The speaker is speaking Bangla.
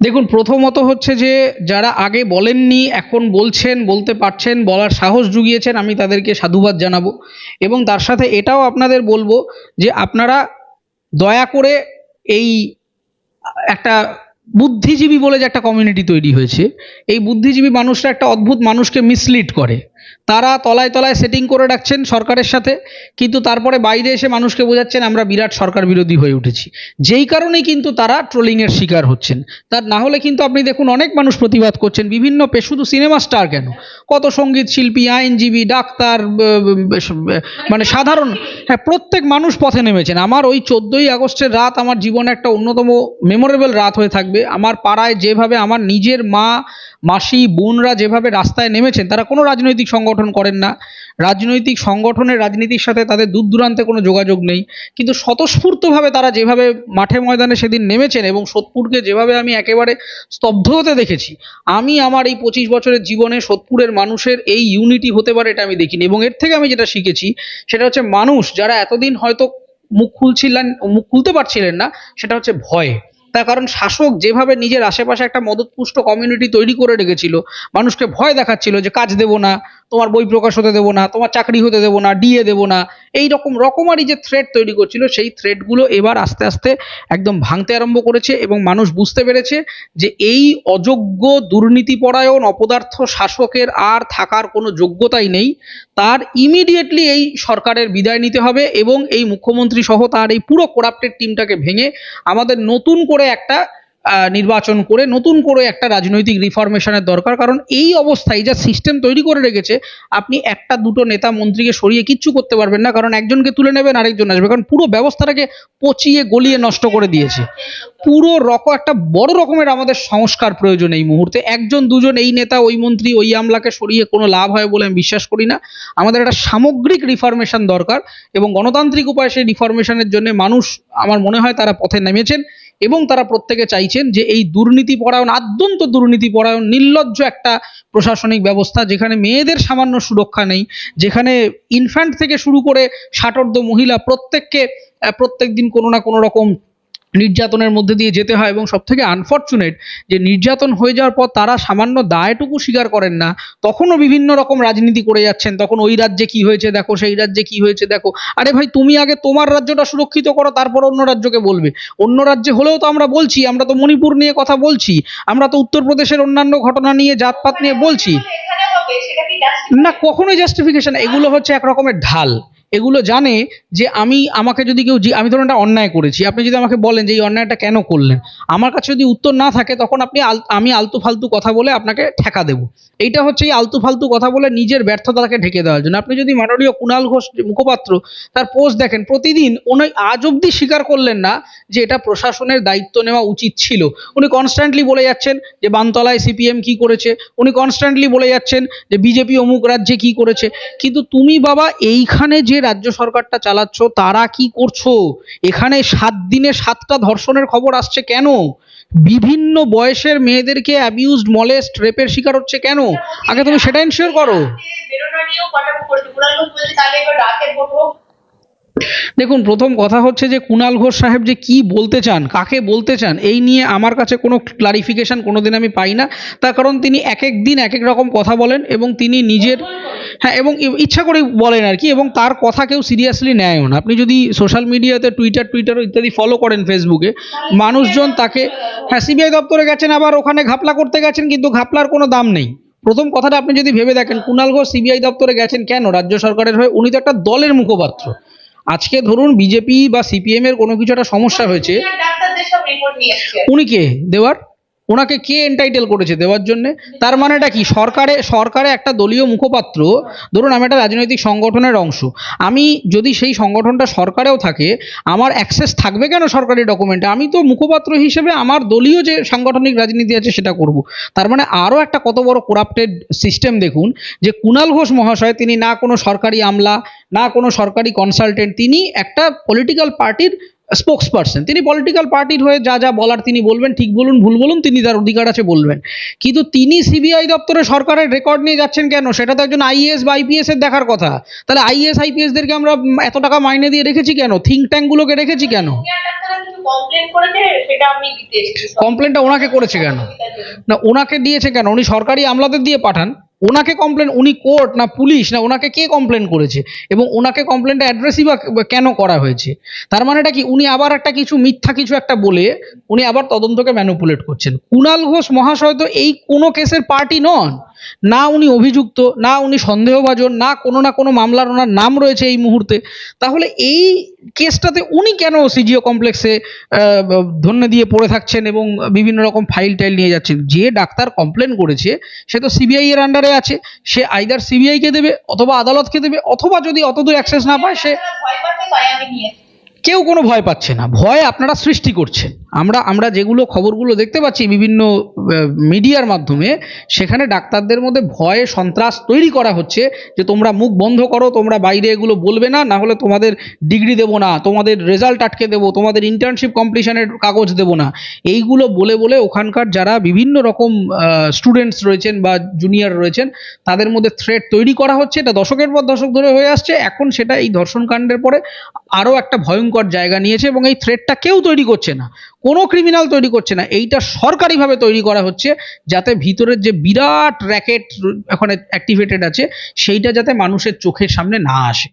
দেখুন, প্রথমত হচ্ছে যে যারা আগে বলেননি, এখন বলছেন, বলতে পারছেন, বলার সাহস জুগিয়েছেন, আমি তাদেরকে সাধুবাদ জানাব। এবং তার সাথে এটাও আপনাদের বলব যে আপনারা দয়া করে এই একটা বুদ্ধিজীবী বলে যে একটা কমিউনিটি তৈরি হয়েছে, এই বুদ্ধিজীবী মানুষরা একটা অদ্ভুত মানুষকে মিসলিড করে। তারা তলায় তলায় সেটিং করে রাখছেন সরকারের সাথে, কিন্তু তারপরে বাইরে এসে মানুষকে বোঝাচ্ছেন, আমরা বিরাট সরকার বিরোধী হয়ে উঠেছি। যেই কারণেই কিন্তু তারা ট্রোলিংয়ের শিকার হচ্ছেন। তার না হলে কিন্তু আপনি দেখুন অনেক মানুষ প্রতিবাদ করছেন, বিভিন্ন পে শুধু সিনেমা স্টার কেন? কত সংগীত শিল্পী, আইনজীবী, ডাক্তার মানে সাধারণ হ্যাঁ প্রত্যেক মানুষ পথে নেমেছেন। আমার ওই চোদ্দোই আগস্টের রাত আমার জীবনে একটা অন্যতম মেমোরেবল রাত হয়ে থাকবে। আমার পাড়ায় যেভাবে আমার নিজের মা, মাসি, বোনরা যেভাবে রাস্তায় নেমেছেন, তারা কোনো রাজনৈতিক সংগঠন করেন না। রাজনৈতিক সংগঠনের রাজনীতির সাথে তাদের দূর দূরান্তে কোনো যোগাযোগ নেই। কিন্তু স্বতঃস্ফূর্তভাবে তারা যেভাবে মাঠে ময়দানে সেদিন নেমেছেন এবং সোদপুরকে যেভাবে আমি একেবারে স্তব্ধ হতে দেখেছি, আমি আমার এই পঁচিশ বছরের জীবনে সোদপুরের মানুষের এই ইউনিটি হতে পারে এটা আমি দেখিনি এবং এর থেকে আমি যেটা শিখেছি, সেটা হচ্ছে মানুষ যারা এতদিন হয়তো মুখ খুলছিলেন, মুখ খুলতে পারছিলেন না, সেটা হচ্ছে ভয়। তার কারণ শাসক যেভাবে নিজের আশেপাশে একটা মদতপুষ্ট কমিউনিটি তৈরি করে রেখেছিল, মানুষকে ভয় দেখাচ্ছিল যে কাজ দেবো না, তোমার বই প্রকাশ হতে দেবো না, তোমার চাকরি হতে দেবো না ডিএ দেবো না এই রকম রকমারি যে থ্রেড তৈরি করছিল, সেই থ্রেটগুলো এবার আস্তে আস্তে একদম ভাঙতে আরম্ভ করেছে এবং মানুষ বুঝতে পেরেছে যে এই অযোগ্য দুর্নীতিপরায়ণ, অপদার্থ শাসকের আর থাকার কোনো যোগ্যতাই নেই। তার ইমিডিয়েটলি এই সরকারের বিদায় নিতে হবে এবং এই মুখ্যমন্ত্রী সহ তার এই পুরো করাপ্টেড টিমটাকে ভেঙে আমাদের নতুন করে একটা আহ, নির্বাচন করে নতুন করে একটা রাজনৈতিক রিফরমেশনের দরকার। কারণ এই অবস্থায় যা সিস্টেম তৈরি করে রেখেছে আপনি একটা দুটো নেতা মন্ত্রীকে সরিয়ে কিচ্ছু করতে পারবেন না। কারণ একজনকে তুলে নেবেন আরেকজন আসবে। কারণ পুরো ব্যবস্থাটাকে পচিয়ে গলিয়ে নষ্ট করে দিয়েছে। পুরো রকম একটা বড় রকমের আমাদের সংস্কার প্রয়োজন এই মুহূর্তে। একজন দুজন এই নেতা ওই মন্ত্রী ওই আমলাকে সরিয়ে কোনো লাভ হয় বলে আমি বিশ্বাস করি না। আমাদের একটা সামগ্রিক রিফরমেশন দরকার এবং গণতান্ত্রিক উপায়ে সেই রিফরমেশনের জন্য মানুষ আমার মনে হয় তারা পথে নেমেছেন। এবং তারা প্রত্যেকে চাইছেন যে এই দুর্নীতি পরায়ণ, আদ্যন্ত দুর্নীতি পরায়ণ, নির্লজ্জ একটা প্রশাসনিক ব্যবস্থা যেখানে মেয়েদের সামান্য সুরক্ষা নেই, যেখানে ইনফ্যান্ট থেকে শুরু করে ষাটোর্ধ মহিলা প্রত্যেককে প্রত্যেকদিন প্রত্যেক দিন কোনো না কোনো রকম নির্যাতনের মধ্যে দিয়ে যেতে হয় এবং সব থেকে আনফর্চুনেট যে নির্যাতন হয়ে যাওয়ার পর তারা সামান্য দায়টুকু স্বীকার করেন না তখনও বিভিন্ন রকম রাজনীতি করে যাচ্ছেন তখন ওই রাজ্যে কি হয়েছে দেখো সেই রাজ্যে কি হয়েছে দেখো আরে ভাই তুমি আগে তোমার রাজ্যটা সুরক্ষিত করো তারপর অন্য রাজ্যকে বলবে অন্য রাজ্যে হলেও তো আমরা বলছি আমরা তো মণিপুর নিয়ে কথা বলছি আমরা তো উত্তরপ্রদেশের অন্যান্য ঘটনা নিয়ে জাতপাত নিয়ে বলছি? না কখনোই জাস্টিফিকেশন এগুলো হচ্ছে এক রকমের ঢাল এগুলো জানে যে আমি আমাকে যদি কেউ আমি ধরুন একটা অন্যায় করেছি। আপনি যদি আমাকে বলেন যে এই অন্যায়টা কেন করলেন? আমার কাছে যদি উত্তর না থাকে, তখন আপনি আমি আলতু ফালতু কথা বলে আপনাকে ঠেকা দেবো। এইটা হচ্ছে এই আলতু ফালতু কথা বলে নিজের ব্যর্থতাকে ঢেকে দেওয়ার জন্য। আপনি যদি মাননীয় কুণাল ঘোষ মুখপাত্র তার পোস্ট দেখেন, প্রতিদিন উনি আজ অব্দি স্বীকার করলেন না যে এটা প্রশাসনের দায়িত্ব নেওয়া উচিত ছিল। উনি কনস্ট্যান্টলি বলে যাচ্ছেন যে বানতলায় সিপিএম কি করেছে। উনি কনস্ট্যান্টলি বলে যাচ্ছেন যে বিজেপি অমুক রাজ্যে কি করেছে। কিন্তু তুমি বাবা, এইখানে যে রাজ্য সরকারটা চালাচ্ছ, তারা কি করছ? এখানে সাত দিনে সাতটা ধর্ষণের খবর আসছে কেন? বিভিন্ন বয়সের মেয়েদেরকে অ্যাবিউজড মলেস্ট রেপের শিকার হচ্ছে কেন? আগে তুমি সেটা এনশিওর করো। দেখুন, প্রথম কথা হচ্ছে যে কুণাল ঘোষ সাহেব যে কি বলতে চান, কাকে বলতে চান, এই নিয়ে আমার কাছে কোনো ক্লারিফিকেশন কোনোদিন আমি পাই না। তার কারণ তিনি এক এক দিন এক এক রকম কথা বলেন এবং তিনি নিজের হ্যাঁ এবং ইচ্ছা করে বলেন আর কি এবং তার কথা কেউ সিরিয়াসলি নেয়ও না। আপনি যদি সোশ্যাল মিডিয়াতে টুইটার টুইটার ইত্যাদি ফলো করেন ফেসবুকে মানুষজন তাকে হ্যাঁ সিবিআই দপ্তরে গেছেন আবার ওখানে ঘাপলা করতে গেছেন কিন্তু ঘাপলার কোনো দাম নেই। প্রথম কথাটা আপনি যদি ভেবে দেখেন কুণাল ঘোষ সিবিআই দপ্তরে গেছেন কেন? রাজ্য সরকারের হয়ে উনি তো একটা দলের মুখপাত্র। আজকে ধরুন বিজেপি বা সিপিএম এর কোনো কিছু একটা সমস্যা হয়েছে। উনি কে? দেওয়ার? ওনাকে কে এন্টাইটেল করেছে দেওয়ার জন্য? তার মানেটা কি? সরকারে সরকারে একটা দলীয় মুখপাত্র, ধরুন আমি একটা রাজনৈতিক সংগঠনের অংশ, আমি যদি সেই সংগঠনটা সরকারেও থাকে, আমার অ্যাক্সেস থাকবে কেন সরকারি ডকুমেন্টে আমি তো মুখপাত্র হিসেবে আমার দলীয় যে সাংগঠনিক রাজনীতি আছে সেটা করব। তার মানে আরও একটা কত বড় করাপ্টেড সিস্টেম দেখুন, যে কুণাল ঘোষ মহাশয়, তিনি না কোনো সরকারি আমলা, না কোনো সরকারি কনসালটেন্ট তিনি একটা পলিটিক্যাল পার্টির স্পোক্স পার্সন তিনি পলিটিক্যাল পার্টির হয়ে যা যা বলার তিনি বলবেন ঠিক বলুন ভুল বলুন তিনি তার অধিকার আছে বলবেন। কিন্তু তিনি সিবিআই দপ্তরে সরকারের রেকর্ড নিয়ে যাচ্ছেন কেন? সেটা তো একজন আইএস বা আইপিএস এর দেখার কথা। তাহলে আইএএস আইপিএসদেরকে আমরা এত টাকা মাইনে দিয়ে রেখেছি কেন? থিঙ্ক ট্যাঙ্কগুলোকে রেখেছি কেন? কমপ্লেনটা ওনাকে করেছে কেন? না ওনাকে দিয়েছে কেন? উনি সরকারি আমলাদের দিয়ে পাঠান। ওনাকে কমপ্লেন উনি কোর্ট না পুলিশ না, ওনাকে কে কমপ্লেন করেছে? এবং ওনাকে কমপ্লেনটা অ্যাড্রেসই বা কেন করা হয়েছে? তার মানে এটা কি? উনি আবার একটা কিছু মিথ্যা কিছু একটা বলে উনি আবার তদন্তকে ম্যানুপুলেট করছেন। কুনাল ঘোষ মহাশয় তো এই কোনো কেসের পার্টি নন। না উনি অভিযুক্ত না উনি সন্দেহভাজন না কোনো না কোনো মামলার ওনার নাম রয়েছে এই মুহূর্তে। তাহলে এই কেসটাতে উনি কেন সিজিও কমপ্লেক্সে ধন্য দিয়ে পড়ে থাকছেন এবং বিভিন্ন রকম ফাইল টাইল নিয়ে যাচ্ছেন? যে ডাক্তার কমপ্লেন করেছে সে তো সিবিআই এর আন্ডারে আছে। সে আইদার সিবিআই কে দেবে অথবা আদালতকে দেবে অথবা যদি অতদূর অ্যাক্সেস না পায় সে কেউ কোনো ভয় পাচ্ছে না। ভয় আপনারা সৃষ্টি করছেন। আমরা আমরা যেগুলো খবরগুলো দেখতে পাচ্ছি বিভিন্ন মিডিয়ার মাধ্যমে, সেখানে ডাক্তারদের মধ্যে ভয়ে সন্ত্রাস তৈরি করা হচ্ছে যে তোমরা মুখ বন্ধ করো, তোমরা বাইরে এগুলো বলবে না না হলে তোমাদের ডিগ্রি দেবো না, তোমাদের রেজাল্ট আটকে দেবো, তোমাদের ইন্টার্নশিপ কমপ্লিশনের কাগজ দেবো না। এইগুলো বলে বলে ওখানকার যারা বিভিন্ন রকম স্টুডেন্টস রয়েছেন বা জুনিয়র রয়েছেন, তাদের মধ্যে থ্রেট তৈরি করা হচ্ছে। এটা দশকের পর দশক ধরে হয়ে আসছে। এখন সেটা এই ধর্ষণকাণ্ডের পরে আরও একটা ভয়ঙ্কর জায়গা নিয়েছে এবং এই থ্রেটটা কেউ তৈরি করছে না। কোনো ক্রিমিনাল তৈরি করছে না। এইটা সরকারিভাবে তৈরি করা হচ্ছে যাতে ভিতরের যে বিরাট র্যাকেট ওখানে অ্যাক্টিভেটেড আছে, সেইটা যাতে মানুষের চোখের সামনে না আসে।